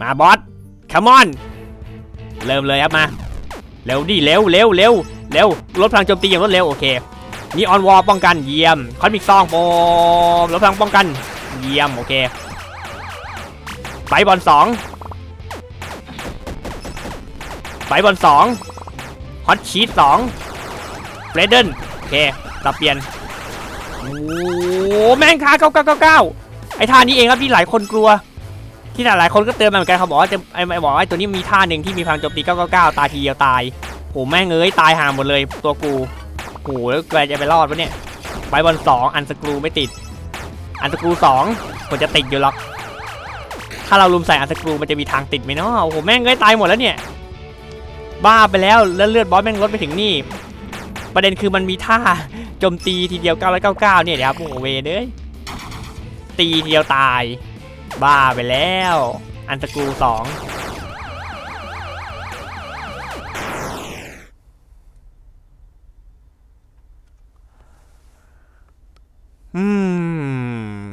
มาบอสคัมอน เริ่มเลยครับมา เร็วดิเร็วเร็วเร็วเร็วลดพลังโจมตีอย่างรวดเร็วโอเคนี่ออนวอลป้องกันเยี่ยม คอนมิกซองโปมลดพลังป้องกัน เยี่ยมโอเคไฟบอลสองไฟบอลสองฮอตชีตสองเฟรเดนโอเคตับเปลี่ยนโอ้แม่งค่าเก้าเก้าเก้าเก้าไอ้ท่านี้เองครับที่หลายคนกลัว ที่หลายๆคนก็เตือนมาเหมือนกันเขาบอกว่าจะไอ้ไอ้บอกว่าไอ้ตัวนี้มีท่าหนึ่งที่มีพลังโจมตี 999 ตายทีเดียวตายโหแม่งเอ้ยตายห่าหมดเลยตัวกูโหแล้วแกจะไปรอดปะเนี่ยไปบอลสองอันสกรูไม่ติด อันสกรูสองควรจะติดอยู่หรอก ถ้าเราลุมใส่อันสกรูมันจะมีทางติดไหมเนาะโอ้โหแม่งเอ้ยตายหมดแล้วเนี่ยบ้าไปแล้วแล้วเลือดบอสแม่งลดไปถึงนี่ ประเด็นคือมันมีท่าโจมตีทีเดียว 999 เนี่ยเดี๋ยวครับโอ้โหเวเด้ยตีเดียวตาย บ้าไปแล้ว อันสกรูสองอืม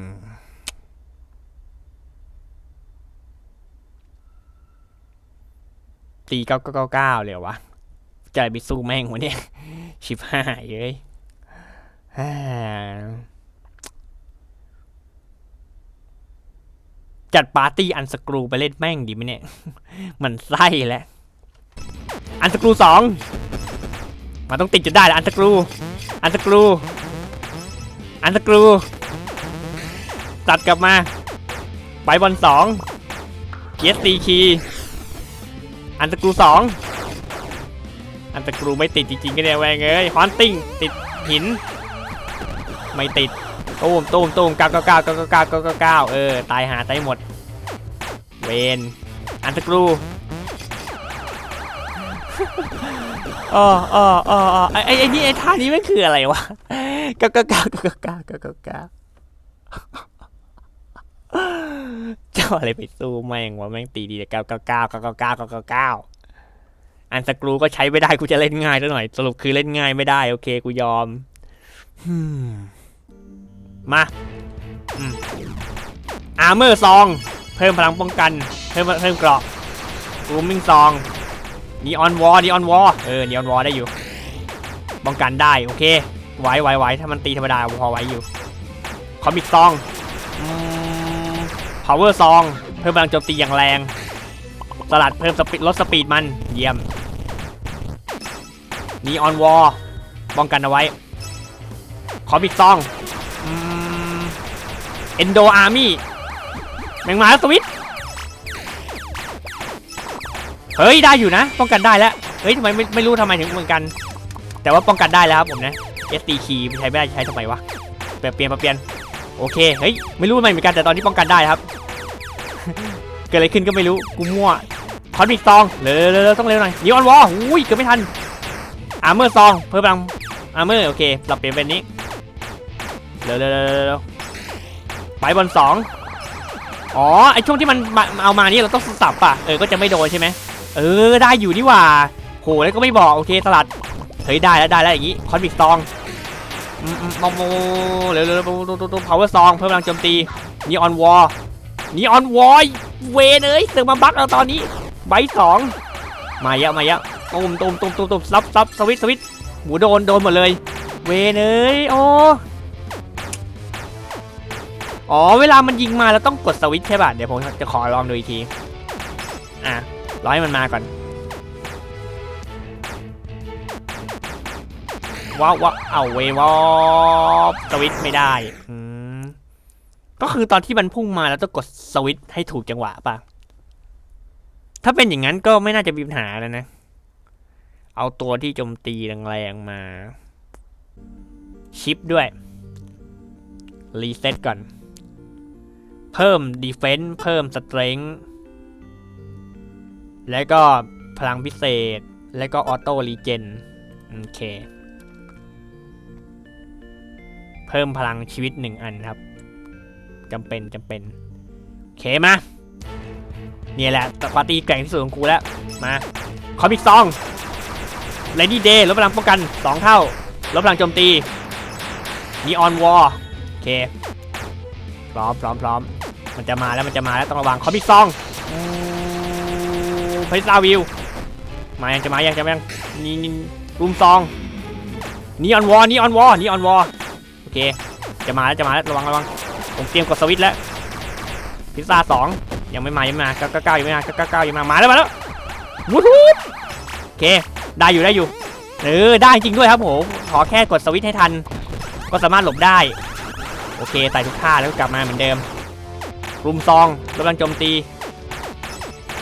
ตีเก้าเก้าเก้าเลยวะจะไปสู้แม่งวะเนี่ยชิบห้ายเย้ยฮ่า จัดปาร์ตี้อันสกรูไปเล่นแม่งดีไหมเนี่ย มันไส้แล้ว อันสกรูสองมันต้องติดจนได้แหละอันสกรู อันสกรู อันสกรู ตัดกลับมา ไปบอลสองเกียร์ตีคี อันสกรูสอง อันสกรูไม่ติดจริงๆก็เนี่ยแวงเอ้ยฮอนติ้งติดหิน ไม่ติด ตูมตูมตูมเก้าเก้าเก้าเก้าเก้าเก้าเก้าเก้าเออตายหาตายหมด เวนอันสกรูอ๋ออ๋ออ๋อไอ้ไอ้ไอ้นี่ไอ้ท่านี้มันคืออะไรวะเก้าเก้าเก้าเก้าเก้าเก้าเก้าเก้าเจ้าอะไรไปสู้แม่งวะแม่งตีดีแต่เก้าเก้าเก้าเก้าเก้าเก้าเก้าเก้าเก้าอันสกรูก็ใช้ไม่ได้กูจะเล่นง่ายซะหน่อย สรุปคือเล่นง่ายไม่ได้ โอเคกูยอมอื มาอาร์เมอร์ซอง เพิ่มพลังป้องกัน เพิ่มเพิ่มเกราะรูมิงซองนีออนวอร์นีออนวอร์เออนีออนวอร์ได้อยู่ป้องกันได้โอเคไหวไหวไหวถ้ามันตีธรรมดาพอไหวอยู่คอมิกซองพาวเวอร์ซอง เพิ่มพลังโจมตีอย่างแรง สลัดเพิ่มสปีดลดสปีดมันเยี่ยมนีออนวอร์ป้องกันเอาไว้คอมิกซอง เอนโดอาร์มี่แมงมาแล้วสวิตเฮ้ยได้อยู่นะ ป้องกันได้แล้วเฮ้ยทำไมไม่ไม่รู้ทำไมถึงเหมือนกัน แต่ว่าป้องกันได้แล้วครับผมนะ SD key ใช้ไม่ได้ใช้ทำไมวะเปลี่ยนเปลี่ยนเปลี่ยนโอเคเฮ้ยไม่รู้ทำไมเหมือนกันแต่ตอนนี้ป้องกันได้ครับ เกิดอะไรขึ้นก็ไม่รู้กูมั่วคอนมิกซองเร็วๆต้องเร็วหน่อยนีออนวอลอุ้ยเกือบไม่ทันอาร์เมอร์ซองเพิ่มพลังอาร์เมอร์โอเคปรับเปลี่ยนเป็นนี้เร็วๆ ไปบอลสองอ๋อไอช่วงที่มันเอามานี่เราต้องสับป่ะเออก็จะไม่โดนใช่ไหมเออได้อยู่นี่ว่าโหแล้วก็ไม่บอกโอเคสลัดเฮ้ยได้แล้วได้แล้วอย่างงี้คอนบิกซองมอมโมโมเร็วๆๆตุ๊ตุ๊ตุ๊พาวเวอร์ซองเพิ่มพลังโจมตีนีออนวอลนีออนวอลเวเอ้ยเสือกมาบักเราตอนนี้ใบสองมาเยอะมาเยอะตูมตูมตูมตูมตูมซับซับสวิตสวิตหมูโดนโดนหมดเลย เวเอ้ยโอ้ อ๋อ เวลามันยิงมาเราต้องกดสวิตช์ใช่ป่ะ เดี๋ยวผมจะขอลองดูอีกที อะร้อให้มันมาก่อน ว้าวว้าวเอาเววอสวิตช์ไม่ได้ ก็คือตอนที่มันพุ่งมาแล้วต้องกดสวิตช์ให้ถูกจังหวะป่ะ ถ้าเป็นอย่างนั้นก็ไม่น่าจะมีปัญหาแล้วนะ เอาตัวที่โจมตีแรงๆมา ชิปด้วย รีเซ็ตก่อน เพิ่ม Defense เพิ่ม Strength แล้วก็พลังพิเศษ แล้วก็ออโต้รีเจนโอเค เพิ่มพลังชีวิตหนึ่งอันครับจำเป็นจำเป็น โอเคมาเนี่ยแหละปาร์ตี้แกร่งที่สุดของกูแล้ว มาคอมิกซองเลดี้เดย์ลดพลังป้องกัน 2 เท่าลดพลังโจมตีนีออนวอลโอเค พร้อมพร้อมพร้อม มันจะมาแล้วมันจะมาแล้วต้องระวังคอมิกซองพิซาวิวมายังจะมายังจะมายังนี่นี่รุมซองนีออนวอนีออนวอนีออนวอโอเคจะมาแล้วจะมาแล้วระวังระวังผมเตรียมกดสวิตช์แล้วพิซซ่าสองยังไม่มายังไม่มาเก้าเก้าเก้ายังไม่มาเก้าเก้าเก้ายังมามาแล้วมาแล้ววุ้ดวุ้ดโอเคได้อยู่ได้อยู่เออได้จริงด้วยครับผมขอแค่กดสวิตช์ให้ทัน ก็สามารถหลบได้ โอเคใส่ทุกท่าแล้วกลับมาเหมือนเดิม รุมซองกำลังโจมตี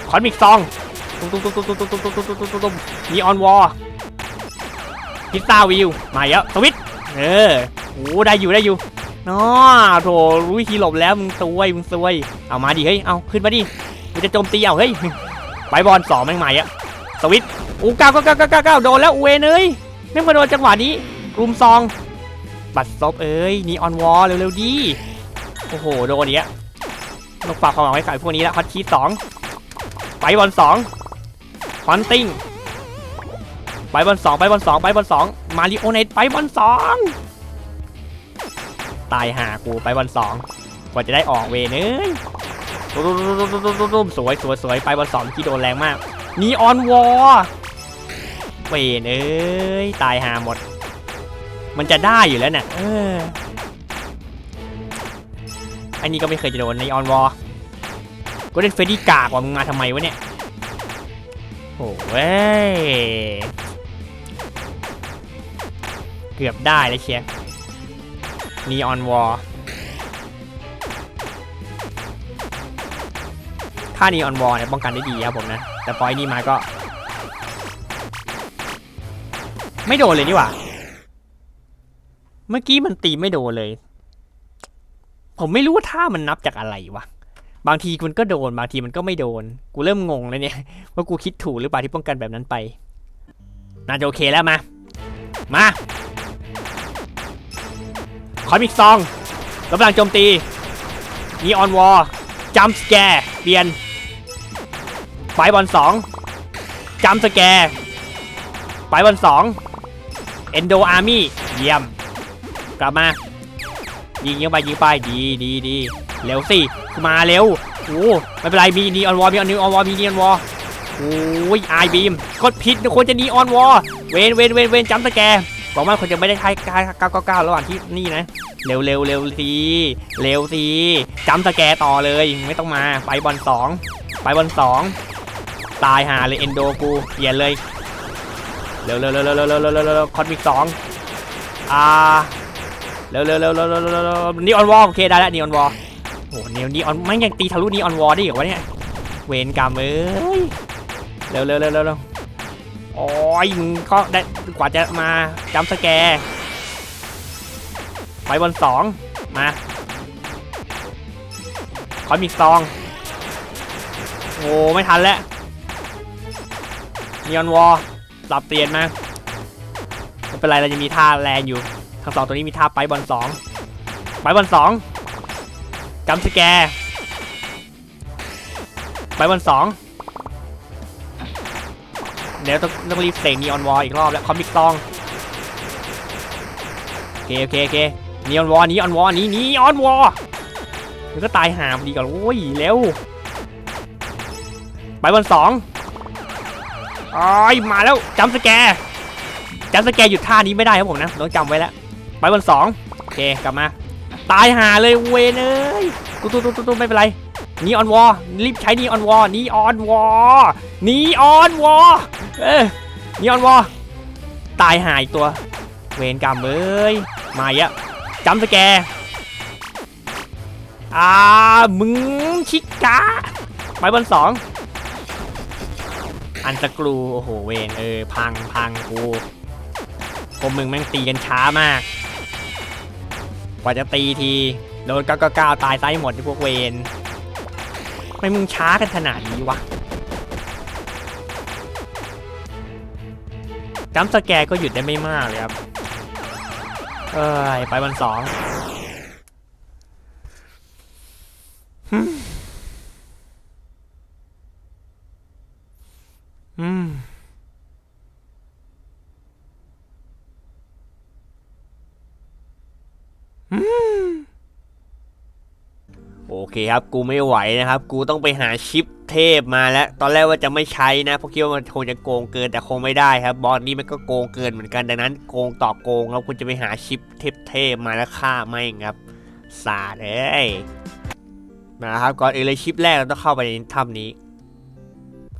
คอนมิกซองตุ้มตุ้มตุ้มตุ้มตุ้มตุ้มตุ้มตุ้มตุ้มตุ้มตุ้มนีออนวอลพิซซ่าวิวมาเยอะสวิตเออโอ้ได้อยู่ได้อยู่น้อโถรู้วิธีหลบแล้วมึงซวยมึงซวยเอามาดิเฮ้ยเอาขึ้นมาดิมึงจะโจมตีเอาเฮ้ยไปบอลสองแม่งมาเยอะสวิตโอ้ก้าเก้าเก้าเก้าเก้าเก้าโดนแล้วเวนเอ้ยแม่งมาโดนจังหวะนี้รุมซอง บัตรซบเอ้ยนีออนวอลเร็วๆดีโอ้โหโดนเนี้ย ต้องฝากความหวังไว้กับพวกนี้แล้วฮอตคีสองไปบอลสองฟอนติ้งไปบอลสองไปบอลสองไปบอลสองมาริโอเนตไปบอลสองตายหากูไปบอลสองกว่าจะได้ออกเวเนยตุ้มสวยสวยสวยไปบอลสองที่โดนแรงมากนีออนวอเวนเอ้ยตายหาหมด มันจะได้อยู่แล้วเนี่ย อออันนี้ก็ไม่เคยจะโดนในออนวอลก็เล่นเฟรดดี้กากว่ามึงมาทำไมวะเนี่ยโอ้เว้ยเกือบได้แล้วเชียนีออนวอลถ้านีออนวอลเนี่ยป้องกันได้ดีครับผมนะ แต่พอไอ้นี่มาก็ ไม่โดนเลยนี่หว่า เมื่อกี้มันตีไม่โดนเลย ผมไม่รู้ว่าท่ามันนับจากอะไรวะ บางทีมันก็โดน บางทีมันก็ไม่โดน กูเริ่มงงแล้วเนี่ย ว่ากูคิดถูกหรือเปล่าที่ป้องกันแบบนั้นไป น่าจะโอเคแล้วมา มาคอมิกซองกำลังโจมตีนีออนวอลจัมสแกร์เปลี่ยนไฟบอลสองจัมสแกร์ไฟบอลสองเอนโดอาร์มี่เยี่ยม กลับมา ยิงยิงไปยิงไปดีดีดีเร็วสิมาเร็วโอ้ไม่เป็นไรมีนีออนวอลมีออนวอลมีนีออนวอลโอ้ยไอบีมกดผิดคนจะนีออนวอลเวนเวนเวนเวนจำสแกบอกว่าคนจะไม่ได้ทายก้าวก้าวระหว่างที่นี่นะเร็วเร็วเร็วสิเร็วสิจำสแกต่อเลยไม่ต้องมาไปบอลสองไปบอลสองตายหาเลยเอนโดกูเปลี่ยนเลยเร็วเร็วเร็วเร็วเร็วเร็วเร็วคอนมิกสองอ่า เร็วเร็วเร็วเร็วเร็วเร็วเร็วนีออนวอลโอเคได้แล้วนีออนวอลโอ้โหนีนีออนไม่ยังตีทะลุนีออนวอลได้เหรอวะเนี่ยเวนกรรมเอ้ยเร็วเร็วเร็วเร็วเร็วโอ้ยมึงก็ได้กว่าจะมาจำสแกร์ไปบอลสองมาคอนมิกซองโอ้ไม่ทันแล้วนีออนวอลปรับเปลี่ยนมาไม่เป็นไรเราจะมีท่าแรงอยู่ ทั้งสองตัวนี้มีท่าไปบอลสองไปบอลสองจัมสแก์ไปบอลสองเดี๋ยวต้องต้องรีบเสกนีออนวอลอีกรอบแล้วคอมิกซองโอเคโอเคโอเคนีออนวอลนีออนวอลนี้นีออนวอลมันก็ตายหาพอดีก่อนโอ้ยเร็วไปบอลสองอ้ายมาแล้วจัมสแก์จัมสแก์หยุดท่านี้ไม่ได้ครับผมนะต้องจำไว้แล้ว ไปบนสองโอเคกลับมา ตายหาเลยเวนเอ้ยตุ๊ตุ๊ตุ๊ตุ๊ไม่เป็นไรนีออนวอรีบใช้นีออนวอนีออนวอนีออนวอเออนีออนวอตายหายตัว เวนกรรมเอ้ยมาเยอะจำสแกอ่ามึงชิกาไปบนสองอันสกรูโอ้โหเวนเออพังพังกูพวกมึงแม่งตีกันช้ามาก กว่าจะตีทีโดนก้าวก้าวตายไซหมดที่พวกเวนไม่มึงช้ากันขนาดนี้วะจัมสแกร์ก็หยุดได้ไม่มากเลยครับ เอ้ย ไปวันสองฮึ่มอืม โอ เคครับกูไม่ไหวนะครับ กูต้องไปหาชิปเทพมาแล้ว ตอนแรกว่าจะไม่ใช้นะเพราะคิดว่ามันคงจะโกงเกินแต่คงไม่ได้ครับ บอสนี้มันก็โกงเกินเหมือนกันดังนั้นโกงต่อโกงครับคุณจะไปหาชิปเทพเทพมาแล้วฆ่าไม่ครับสาดเอ้ยนะครับก่อนอื่นเลยชิปแรกเราต้องเข้าไปในถ้ำนี้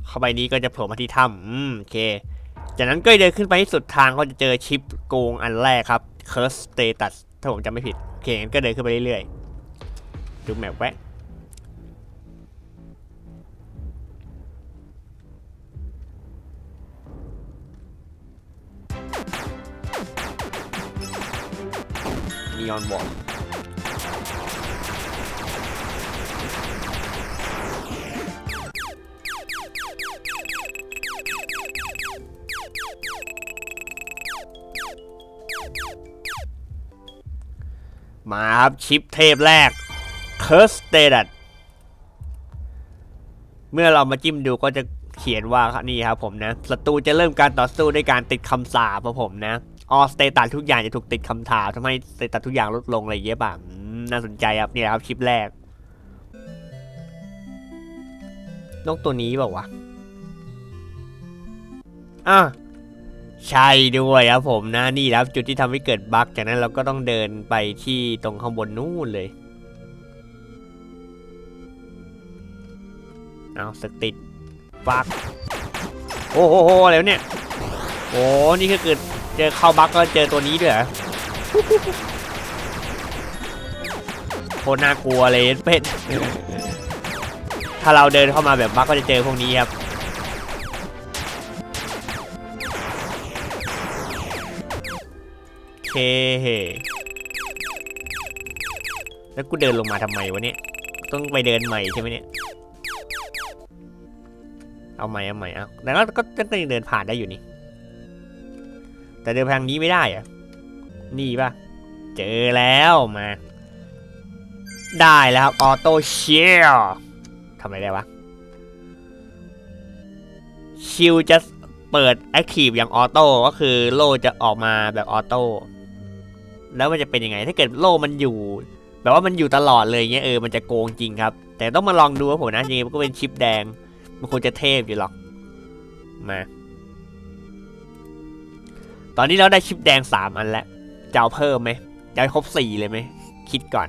เข้าไปนี้ก็จะโผล่มาที่ถ้ำอืมโอเค จากนั้นก็เดินขึ้นไปที่สุดทางก็จะเจอชิปโกงอันแรกครับ Curse Status ถ้าผมจำไม่ผิดโอเคงั้นก็เดินขึ้นไปเรื่อยๆ ดูแมปไว้นีออนบอลมาครับ ชิปเทพแรก Curse Status เมื่อเรามาจิ้มดูก็จะเขียนว่านี่ครับผมนะศัตรูจะเริ่มการต่อสู้ด้วยการติดคำสาปครับผมนะออสเตตัสทุกอย่างจะถูกติดคำถามทำให้สเตตัสทุกอย่างลดลงอะไรอย่างเยป่ะอืมน่าสนใจครับเนี่ยครับคลิปแรกนกตัวนี้เปล่าวะอะใช่ด้วยครับผมนะนี่ครับจุดที่ทำให้เกิดบั๊กจากนั้นเราก็ต้องเดินไปที่ตรงข้างบนนู่นเลย เอาสกติดฟักโอ้โหโหอะไรวเนี่ยโอ้นี่คือเกิดเจอเข้าบั๊กก็เจอตัวนี้ด้วยเหรอโคตรน่ากลัวเลยเป็ดถ้าเราเดินเข้ามาแบบบั๊กก็จะเจอพวกนี้ครับเคแล้วกูเดินลงมาทำไมวะเนี่ย ต้องไปเดินใหม่ใช่ไหมเนี่ย เอาใหม่เอาใหม่เอาแต่ก็ก็ก็ยังเดินผ่านได้อยู่นี่ แต่เดินทางนี้ไม่ได้อะนี่ปะเจอแล้วมา ได้แล้วครับออโต้เชียลทำอะไรได้วะชิลจะเปิดแอคทีฟอย่างออโต้ก็คือโล่จะออกมาแบบออโต้แล้วมันจะเป็นยังไง ถ้าเกิดโล่มันอยู่ แบบว่ามันอยู่ตลอดเลยเงี้ยเออมันจะโกงจริงครับ แต่ต้องมาลองดูว่าผมนะจริงๆมันก็เป็นชิปแดง มันควรจะเทพอยู่หรอกมาตอนนี้เราได้ชิปแดงสามอันแล้วจะเอาเพิ่มไหมจะครบสี่เลยไหมคิดก่อน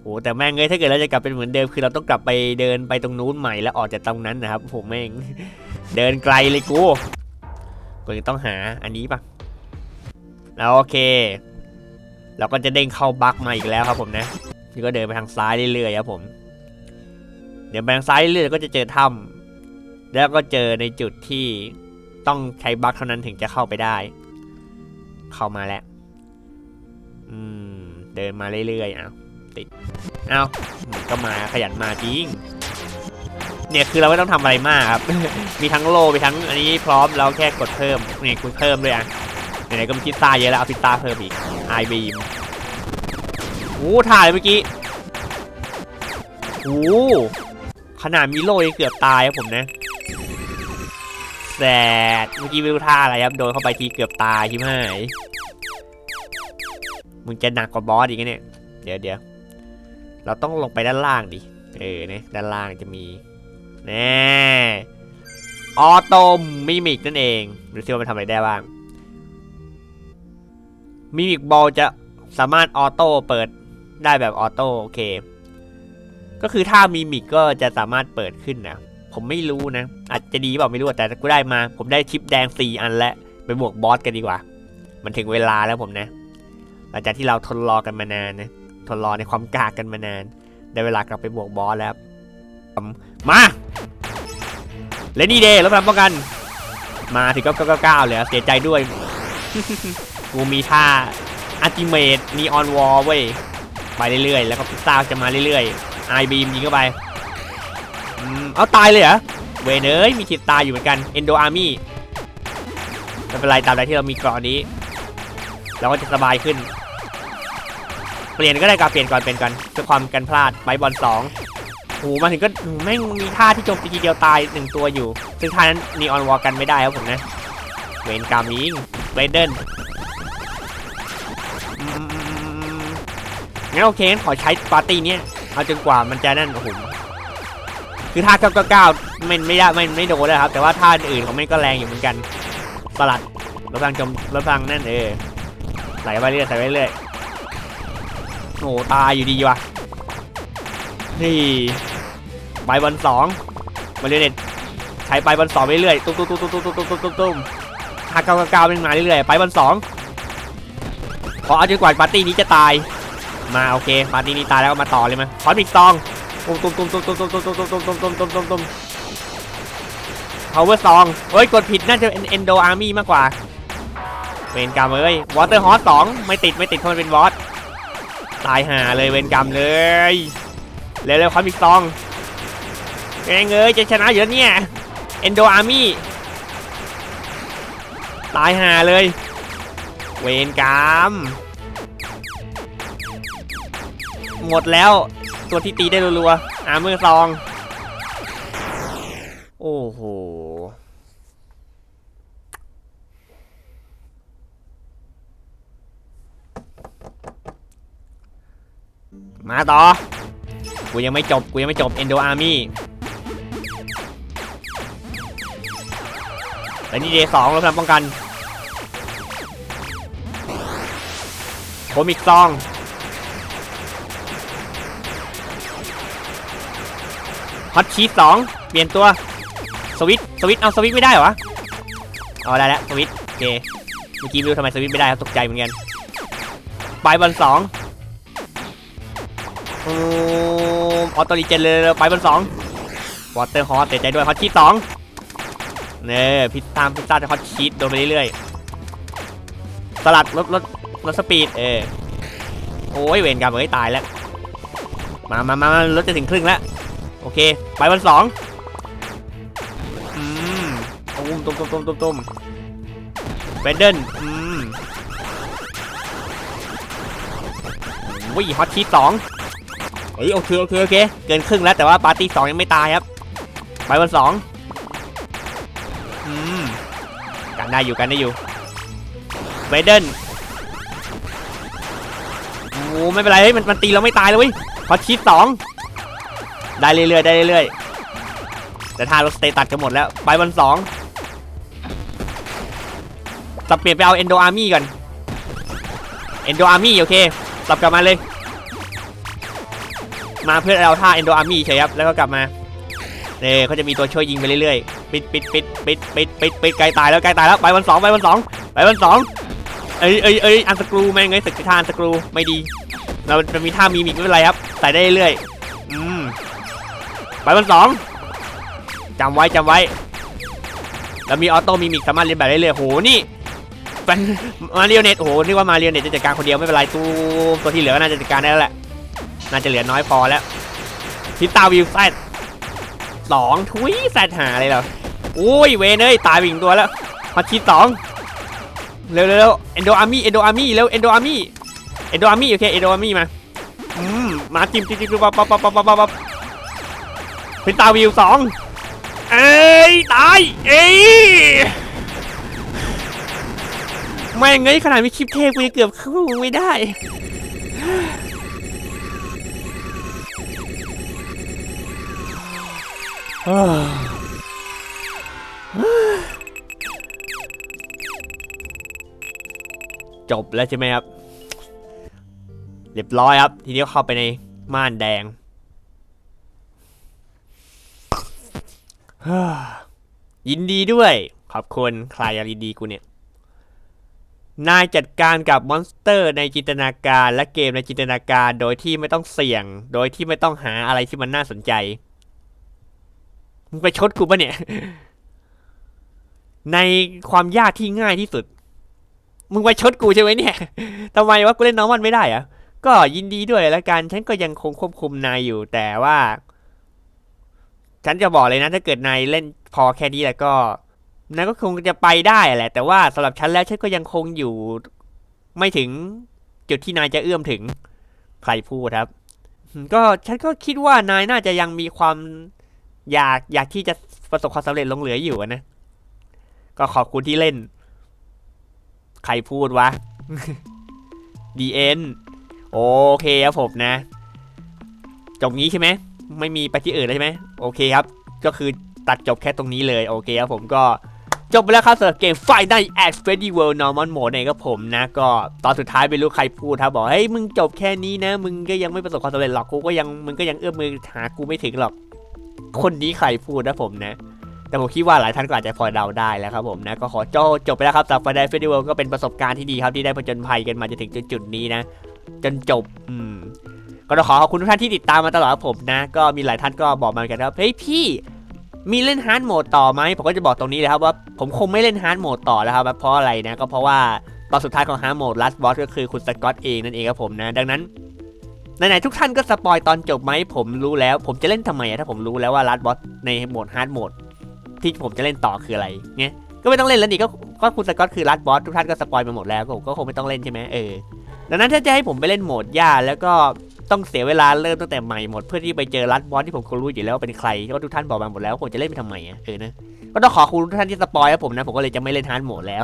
โหแต่แม่งเงยถ้าเกิดเราจะกลับเป็นเหมือนเดิมคือเราต้องกลับไปเดินไปตรงนู้นใหม่แล้วออกจากตรงนั้นนะครับผมแม่งเดินไกลเลยกูกูยังต้องหาอันนี้ปะแล้วโอเค เราก็จะเด้งเข้าบั๊กมาอีกแล้วครับผมนะนี่ก็เดินไปทางซ้ายเรื่อยๆครับผม ดี๋ยวไปทางซ้ายเรื่อยๆก็จะเจอถ้ำแล้วก็เจอในจุดที่ต้องใช้บั๊กเท่านั้นถึงจะเข้าไปได้ เข้ามาแล้ว อืม เดินมาเรื่อยๆอ้าวติดอ้าวก็มาขยันมาจริง เนี่ยคือเราไม่ต้องทำอะไรมากครับ มีทั้งโลมีทั้งอันนี้พร้อมเราแค่กดเพิ่มเนี่ยคุณเพิ่มด้วยอะไหนๆก็มีพิซซ่าเยอะแล้วเอาพิซซ่าเพิ่มอีกไอบีมโอ้ถ่ายเมื่อกี้โอ้ ขนาดมีโลยังเกือบตายครับผมนะแสดเมื่อกี้ไม่รู้ท่าอะไรครับ โดนเข้าไปทีเกือบตายชิบหายมึงจะหนักกว่าบอสอีกเนี่ย เดี๋ยวเดี๋ยวเราต้องลงไปด้านล่างดิ เออเนี่ยด้านล่างจะมีแน่ออโตมิมิกนั่นเองดูซิว่ามันทำอะไรได้บ้างมิมิกบอลจะสามารถออโต้เปิดได้แบบออโต้โอเค ก็คือถ้ามิมิกก็จะสามารถเปิดขึ้นนะ ผมไม่รู้นะ อาจจะดีเปล่าไม่รู้แต่กูได้มา ผมได้ชิปแดง 4 อันแล้วไปบวกบอสกันดีกว่า มันถึงเวลาแล้วผมนะ หลังจากที่เราทนรอกันมานานนะ ทนรอในความกากกันมานาน ได้เวลากลับไปบวกบอสแล้ว มาเลนี่เดย์แล้วพลังป้องกัน มาถึงก็เก้าเก้าเลยเสียใจด้วย กูมีท่าอัติเมตนีออนวอลเว้ย ไปเรื่อยๆ แล้วก็พิซซ่าจะมาเรื่อยๆ ไอบีมยิงเข้าไปเอาตายเลยเหรอ เวเอ้ยมีคิดตายอยู่เหมือนกันเอนโดอาร์มี่ไม่เป็นไรตามใดที่เรามีเกราะนี้ เราก็จะสบายขึ้น เปลี่ยนก็ได้กับเปลี่ยนก่อนเปลี่ยนก่อนเพื่อความกันพลาดไบบอลสองโอ้โหมาถึงก็แม่งมีท่าที่โจมตีทีเดียวตายหนึ่งตัวอยู่ ซึ่งท่านั้นนีออนวอลกันไม่ได้ครับผมนะ เวนกามิงเวเดนงั้นโอเคงั้นขอใช้ปาร์ตี้เนี้ย เอาจนกว่ามันจะนั่นโอ้โหคือท่า999มันไม่ได้ไม่ไม่โดนนะครับ แต่ว่าท่าอื่นของมันก็แรงอยู่เหมือนกันสลัดรถพังจมรถพังนั่นเออใส่ไปเรื่อยใส่ไปเรื่อยโอ้ตายอยู่ดีวะนี่ใบบอลสองมาเรียนเน็ตใช้ไปบอลสองไปเรื่อยตุ้มตุ้มตุ้มตุ้มตุ้มตุ้มตุ้มตุ้มตุ้มท่า999มันมาเรื่อยไปบอลสองพอเอาจนกว่าปาร์ตี้นี้จะตาย มาโอเคปาร์ตี้นี้ตายแล้วมาต่อเลยมั้ยคอนมิกซองตุ้มตุ้มตุ้มตุ้มตุ้มตุ้มตุ้มตุ้มตุ้มตุ้มตุ้มตุ้มตุ้มตุ้ม power song เฮ้ยกดผิดน่าจะเป็น endo army มากกว่าเวนกรรมเอ้ย water horse สองไม่ติดไม่ติดเพราะมันเป็นวอตตายห่าเลยเวนกรรมเลยเร็วๆคอนมิกซองแกงเอ้ยจะชนะอยู่แล้วเนี่ย endo army ตายห่าเลย เวนกรรม หมดแล้ว ตัวที่ตีได้รัวๆอาร์เมอร์ซอง โอ้โหมาต่อ กูยังไม่จบ กูยังไม่จบ Endo Army และนี่เดย์สองเราพลังป้องกันโคมิกซอง ฮอตชีสสองเปลี่ยนตัวสวิตสวิตเอาสวิตไม่ได้เหรอเอาได้แล้วสวิตโอเคเมื่อกี้ไม่รู้ทำไมสวิตไม่ได้ครับตกใจเหมือนกันไปบอลสองออโต้รีเจนเลยไปบอลสองวอเตอร์ฮอตเสียใจด้วยฮอตชีสสองเนี่ยพิซตามพิซซ่าจะฮอตชีสโดนไปเรื่อยๆสลัดลดลดลดสปีดเออโอ้ยเวรกรรมเอ้ยตายแล้ว มามามามาลดจะถึงครึ่งแล้ว โอเค ไปวันสองอืมตุ้มตุ้มตุ้มตุ้มตุ้มตุ้มเบนเดนอืมวิ่งฮอตชีสสองเฮ้ยโอเคโอเคโอเค เกินครึ่งแล้วแต่ว่าปาร์ตี้สองยังไม่ตายครับ ไปวันสองอืมกันได้อยู่กันได้อยู่เบนเดนโอ้ไม่เป็นไรเฮ้ยมันมันตีเราไม่ตายเลยเว้ยฮอตชีสอง ได้เรื่อยๆได้เรื่อยๆแต่ถ้ารถสเตตัสก็หมดแล้วไปวันสองสับเปลี่ยนไปเอาเอนโดอาร์มี่ก่อนเอนโดอาร์มี่โอเคสับกลับมาเลย มาเพื่อเอาท่าเอนโดอาร์มี่เฉยครับแล้วก็กลับมาเนี่ยเขาจะมีตัวช่วยยิงไปเรื่อยๆปิดปิดปิดปิดปิดปิดปิดไกลตายแล้วไกลตายแล้วไปวันสองไปวันสองไปวันสองเอ้ยเอ้ยเอ้ยอันสกรูแม่งเอ้ยสึกท่าอันสกรูไม่ดีเรามันมีท่ามีมิกไม่เป็นไรครับใส่ได้เรื่อยๆ ไปวันสองจำไว้จำไว้ แล้วมีออโต้มีมิกสามารถเรียนแบบได้เลยโหนี่เป็นมาเรียวเน็ตโหนี่ว่ามาเรียวเน็ตจะจัดการคนเดียวไม่เป็นไรตู้ตัวที่เหลือน่าจะจัดการได้แล้วแหละน่าจะเหลือน้อยพอแล้วพิตาวิวแซดสองทุยแซดหาเลยเหรอโอ้ยเวนเอ้ยตายไปอีกตัวแล้วฮอตชีสองเร็วเร็วเร็วเอนโดอาร์มี่เอนโดอาร์มี่เร็วเอนโดอาร์มี่เอนโดอาร์มี่โอเคเอนโดอาร์มี่มาอืมมาจิ้มจิ้มจิ้มปั๊บปั๊บปั๊บปั๊บปั๊บ ปั๊บเป็นตาวิวสองเอ้ยตายเอ้ยไม่งเงยขนาดมีคลิปเทพกูยังเกือบเข้ามึงไม่ได้จบแล้วใช่ไหมครับ เรียบร้อยครับ ทีนี้เข้าไปในม่านแดง เฮ้อ ยินดีด้วย ขอบคุณใครยินดีกูเนี่ย นายจัดการกับมอนสเตอร์ในจินตนาการและเกมในจินตนาการโดยที่ไม่ต้องเสี่ยง โดยที่ไม่ต้องหาอะไรที่มันน่าสนใจ มึงไปชดกูปะเนี่ย ในความยากที่ง่ายที่สุด มึงไปชดกูใช่ไหมเนี่ยทำไมวะกูเล่นน้องมันไม่ได้อะก็ยินดีด้วยแล้วกัน ฉันก็ยังคงควบคุมนายอยู่แต่ว่า ฉันจะบอกเลยนะถ้าเกิดนายเล่นพอแค่นี้แล้วก็นายก็คงจะไปได้แหละ แต่ว่าสำหรับฉันแล้วฉันก็ยังคงอยู่ ไม่ถึงจุดที่นายจะเอื้อมถึงใครพูดครับ ก็ฉันก็คิดว่านายน่าจะยังมีความอยากอยากที่จะประสบความสำเร็จลงเหลืออยู่นะ ก็ขอบคุณที่เล่น ใครพูดวะดีเอ็นโอเคครับผมนะ จบงี้ใช่ไหม ไม่มีไปที่อื่นเลยใช่ไหมโอเคครับ ก็คือตัดจบแค่ตรงนี้เลยโอเคครับผมก็จบไปแล้วครับสำหรับเกม Final a t Freddy World Normal Mode เนี่ยครับผมนะ ก็ตอนสุดท้ายไม่รู้ใครพูดครับบอกเฮ้ยมึงจบแค่นี้นะ มึงก็ยังไม่ประสบความสำเร็จหรอกกูก็ยังมึงก็ยังเอื้อมมือหากูไม่ถึงหรอก คนนี้ใครพูดนะผมนะ แต่ผมคิดว่าหลายท่านก็อาจจะพอเดาได้แล้วครับผมนะ ก็ขอจบจบไปแล้วครับสำหรับ Final Freddy World ก็เป็นประสบการณ์ที่ดีครับที่ได้ผจญภัยกันมาจนถึงจุดๆนี้นะ จนจบอืม ก็ต้องขอขอบคุณทุกท่านที่ติดตามมาตลอดผมนะ ก็มีหลายท่านก็บอกมาเหมือนกันครับเฮ้ยพี่มีเล่นฮาร์ดโหมดต่อไหมผมก็จะบอกตรงนี้เลยครับว่าผมคงไม่เล่นฮาร์ดโหมดต่อแล้วครับเพราะอะไรนะก็เพราะว่าตอนสุดท้ายของฮาร์ดโหมดลัสบอสก็คือคุณสกอตเองนั่นเองครับผมนะ ดังนั้นไหนๆทุกท่านก็สปอยตอนจบไหมผมรู้แล้ว ผมจะเล่นทำไมถ้าผมรู้แล้วว่าลัสบอสในโหมดฮาร์ดโหมดที่ผมจะเล่นต่อคืออะไรเนี่ยก็ไม่ต้องเล่นแล้วนี่ก็ก็คุณสกอตคือลัสบอสทุกท่านก็สปอยมาหมดแล้วผมก็คงไม่ต้องเล่นใช่ไหมเออดังนั้นถ้าจะให้ผมไปเล่นโหมดยากแล้วก็ ต้องเสียเวลาเริ่มตั้งแต่ใหม่หมดเพื่อที่ไปเจอรัดบอสที่ผมก็รู้อยู่แล้วเป็นใครก็ทุกท่านบอกมาหมดแล้วผมจะเล่นไปทำไมอะเออนะก็ต้องขอบคุณทุกท่านที่สปอยครับผมนะผมก็เลยจะไม่เล่นฮาร์ดโหมดแล้ว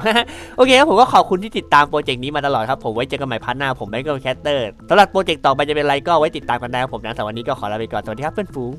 โอเคครับผมก็ขอบคุณที่ติดตามโปรเจกต์นี้มาตลอดครับผมไว้เจอกันใหม่พาร์ทหน้าผมแบงก์ก็แคสเตอร์สำหรับโปรเจกต์ต่อไปจะเป็นอะไรก็ไว้ติดตามกันได้ครับผมนะแต่วันนี้ก็ขอลาไปก่อนสวัสดีครับเพื่อนฝูง